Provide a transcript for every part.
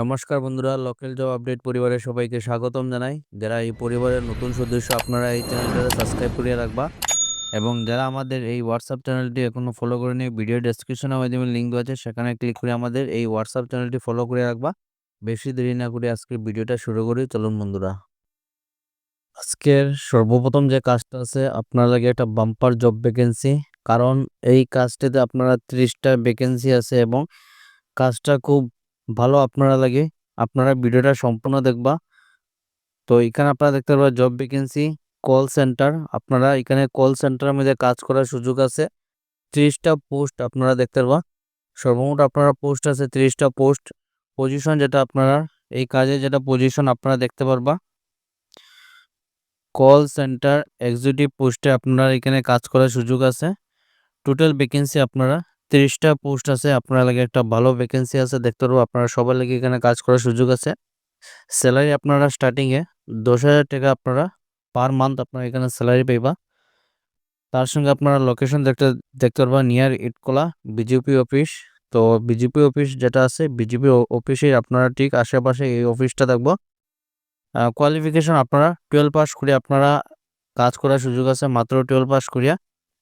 নমস্কার বন্ধুরা local job update পরিবারের সবাইকে স্বাগতম জানাই। যারা এই পরিবারের নতুন সদস্য, আপনারা এই চ্যানেলটা সাবস্ক্রাইব করিয়ে রাখবা। এবং যারা আমাদের এই হোয়াটসঅ্যাপ চ্যানেলটি এখনও ফলো করেনি ভিডিও ডেসক্রিপশনের মাধ্যমে লিঙ্ক আছে, সেখানে ক্লিক করে আমাদের এই হোয়াটসঅ্যাপ চ্যানেলটি ফলো করে রাখবা। বেশি দেরি না করে আজকের ভিডিওটা শুরু করি, চলুন বন্ধুরা। আজকের সর্বপ্রথম যে কাজটা আছে, আপনার লাগে একটা বাম্পার জব ভ্যাকেন্সি কারণ এই কাজটিতে আপনারা ত্রিশটা ভ্যাকেন্সি আছে এবং কাজটা খুব ভালো আপনারা লাগে। আপনারা ভিডিওটা সম্পূর্ণ দেখবা। তো এখানে আপনারা দেখতে পারবেন জব ভ্যাকেন্সি কল সেন্টার আপনারা এখানে কল সেন্টারের মধ্যে কাজ করার সুযোগ আছে। ত্রিশটা পোস্ট আপনারা দেখতে পারবা। সর্বমোট আপনারা পোস্ট আছে ত্রিশটা পোস্ট পজিশন যেটা আপনারা, এই কাজে যেটা পজিশন আপনারা দেখতে পারবা। কল সেন্টার এক্সিকিউটিভ পোস্টে আপনারা এখানে কাজ করার সুযোগ আছে। টোটাল ভ্যাকেন্সি আপনারা তিরিশটা পোস্ট আছে, আপনার লাগে একটা ভালো ভ্যাকেন্সি আছে, দেখতে পারব আপনারা সবার লাগে এখানে কাজ করার সুযোগ আছে। স্যালারি আপনারা স্টার্টিংয়ে দশ হাজার টাকা আপনারা পার মান্থ আপনারা এখানে স্যালারি পাইবা। তার সঙ্গে আপনারা লোকেশন দেখতে দেখতে পারবা নিয়ার ইটকোলা বিজেপি অফিস তো বিজেপি অফিস যেটা আছে বিজেপি অফিসে আপনারা ঠিক আশেপাশে এই অফিসটা থাকব কোয়ালিফিকেশন আপনারা টুয়েলভ পাস করে আপনারা কাজ করার সুযোগ আছে, মাত্র টুয়েলভ পাস করিয়া।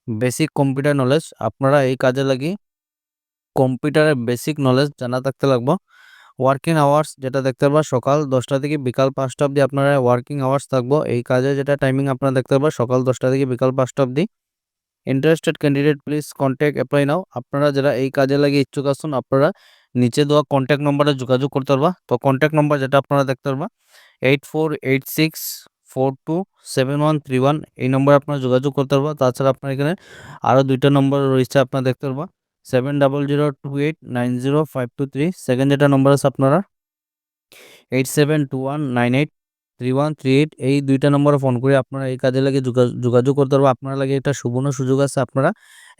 বেসিক কম্পিউটার নলেজ আপনারা এই কাজে লাগি কম্পিউটারের বেসিক নলেজ জানা থাকতে লাগবো। ওয়ার্কিং আওয়ার্স যেটা দেখতে পারবা, সকাল দশটা থেকে বিকাল পাঁচটা অবধি আপনারা ওয়ার্কিং আওয়ার্স থাকব। এই কাজে যেটা টাইমিং আপনারা দেখতে পারবা, সকাল দশটা থেকে বিকাল পাঁচটা অবধি। Interested candidate please contact apply now আপনারা যারা এই কাজে লাগে ইচ্ছুক আসুন আপনারা নিচে দেওয়া কন্ট্যাক্ট নম্বরে যোগাযোগ করতে পারবা। তো কন্ট্যাক্ট নম্বর যেটা আপনারা দেখতে পারবা eight four eight six four two seven one three one এই নম্বরে আপনারা যোগাযোগ করতে পারবা। তাছাড়া আপনার এখানে আরও দুইটা নম্বর রয়েছে, আপনারা দেখতে পারবা। Seven double zero two eight nine zero five two three second যেটা নম্বর আছে আপনারা। Eight seven two one nine eight three one three eight এই দুইটা নম্বরে ফোন করে আপনারা এই কাজে লাগে যোগাযোগ করতে পারব। আপনার লাগে একটা সুবর্ণ সুযোগ আছে, আপনারা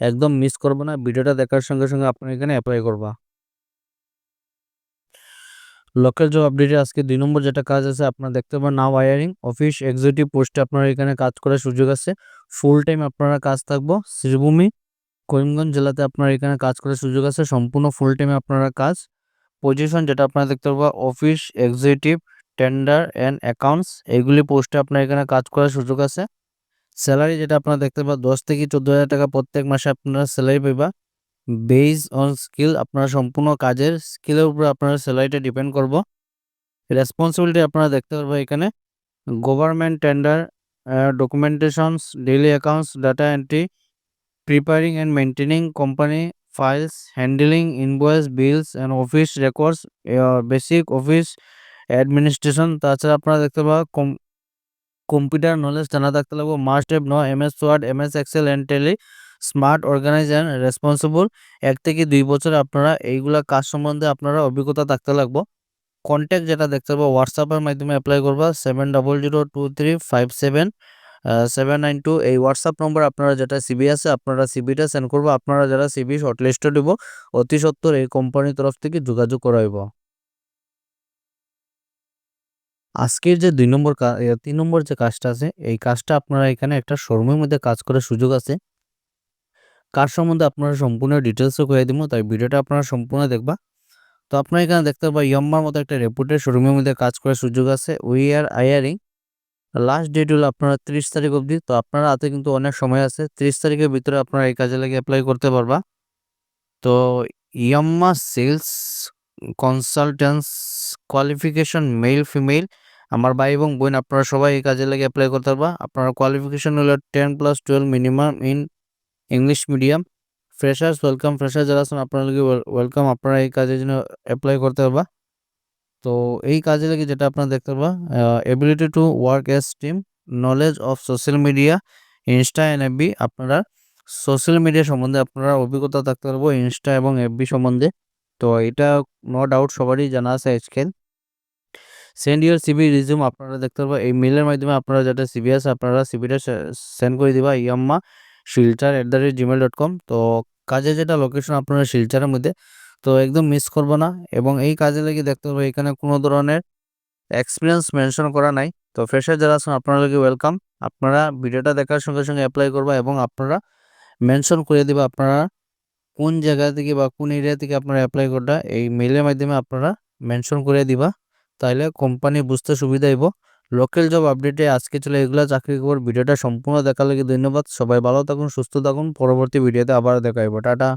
একদম মিস করব না। ভিডিওটা দেখার সঙ্গে সঙ্গে আপনার এখানে অ্যাপ্লাই করবা। লোকাল জব আপডেটে আজকে দুই নম্বর যেটা কাজ আছে, আপনারা দেখতে পাবেন নাও ওয়ারিং অফিস এক্সিকিউটিভ পোস্টে আপনারা এখানে কাজ করার সুযোগ আছে। ফুল টাইম আপনারা কাজ থাকব। শ্রীভূমি করিমগঞ্জ জেলাতে আপনার এখানে কাজ করার সুযোগ আছে। সম্পূর্ণ ফুল টাইমে আপনারা কাজ। পজিশন যেটা আপনারা দেখতে পাবো office executive tender and accounts এইগুলি পোস্টে আপনার এখানে কাজ করার সুযোগ আছে। স্যালারি যেটা আপনারা দেখতে পাবেন দশ থেকে চোদ্দ হাজার টাকা প্রত্যেক মাসে আপনারা স্যালারি পাইবা। বেস অন স্কিল আপনারা সম্পূর্ণ কাজের স্কিলের উপরে আপনার স্যালারিটা ডিপেন্ড করব। রেসপন্সিবিলিটি আপনারা দেখতে পারব এখানে। Government tender documentations daily accounts data entry preparing and maintaining company files handling invoice bills and office records basic office administration তাছাড়া আপনারা দেখতে পাবো কম্পিউটার নলেজ জানা থাকতে লাগবো must have know M S word M S excel and Tally smart organise and responsible এক থেকে দুই বছর আপনারা এইগুলা কাজ সম্বন্ধে আপনারা অভিজ্ঞতা থাকতে লাগবো। কন্ট্যাক্ট যেটা দেখতে পাবো হোয়াটসঅ্যাপের মাধ্যমে অ্যাপ্লাই করবা seven double zero two three five seven seven nine two এই হোয়াটসঅ্যাপ নম্বর আপনারা যেটা সিবি আছে, আপনারা সিবিটা সেন্ড করব। আপনারা যারা সিবি শর্টলিস্টে দিব, অতি সত্তর এই কোম্পানির তরফ থেকে যোগাযোগ করাইব। আজকের যে দুই নম্বর তিন নম্বর যে কাজটা আছে, এই কাজটা আপনারা এখানে একটা শোরুমের মধ্যে কাজ করার সুযোগ আছে। কার সম্বন্ধে আপনারা সম্পূর্ণ ডিটেলসও করে দিব, তাই ভিডিওটা আপনারা সম্পূর্ণ দেখবা। তো আপনারা এখানে দেখতে পাবেন ইয়াম্মার মতো একটা রেপুটেড শোরুমের মধ্যে কাজ করার সুযোগ আছে। We are hiring last date হলো আপনারা ত্রিশ তারিখ অবধি। তো আপনারা হাতে কিন্তু অনেক সময় আছে। ত্রিশ তারিখের ভিতরে আপনারা এই কাজে লাগে অ্যাপ্লাই করতে পারবা। তো ইয়াম্মা sales consultants qualification male female আমার ভাই এবং বোন, আপনারা সবাই এই কাজে লাগে অ্যাপ্লাই করতে পারবা। আপনার কোয়ালিফিকেশন হলো ten plus twelve minimum in English medium freshers welcome fresher যারা আছেন আপনারা ওয়েলকাম আপনারা এই কাজের জন্য অ্যাপ্লাই করতে পারবা। তো এই কাজে লাগে যেটা আপনারা দেখতে পারবা ability to work as team knowledge of social media insta and FB আপনারা সোশ্যাল মিডিয়া সম্বন্ধে আপনারা অভিজ্ঞতা থাকতে পারব ইনস্টা এবং এফবি সম্বন্ধে। তো এটা নো ডাউট সবারই জানা আছে আজকাল সেন্ড ইউর সিবি রিজিউম আপনারা দেখতে পারব, এই মেলের মাধ্যমে আপনারা যেটা সিবি আছে, আপনারা সিবিটা সেন্ড করে দিবা, ইয়াম্মা Silchar at the rate gmail dot com তো কাজে যেটা লোকেশন আপনারা শিলচারের মধ্যে তো একদম মিস করব না। এবং এই কাজে লেগে দেখতে পাবো এখানে কোনো ধরনের এক্সপিরিয়েন্স মেনশন করা নাই। তো ফ্রেশার যারা আছেন আপনারা লাগে ওয়েলকাম আপনারা ভিডিওটা দেখার সঙ্গে সঙ্গে অ্যাপ্লাই করবা এবং আপনারা মেনশন করে দেবা আপনারা কোন জায়গা থেকে বা কোন এরিয়া থেকে আপনারা অ্যাপ্লাই করটা এই মেলের মাধ্যমে আপনারা মেনশন করে দিবা। তাইলে কোম্পানি বুঝতে সুবিধা হইব। লোকাল জব আপডেটে আজকে চলে এগুলা চাকরি খবর ভিডিওটা সম্পূর্ণ দেখার লাগে ধন্যবাদ। সবাই ভালো থাকুন, সুস্থ থাকুন। পরবর্তী ভিডিওতে আবার দেখা হইব। টাটা।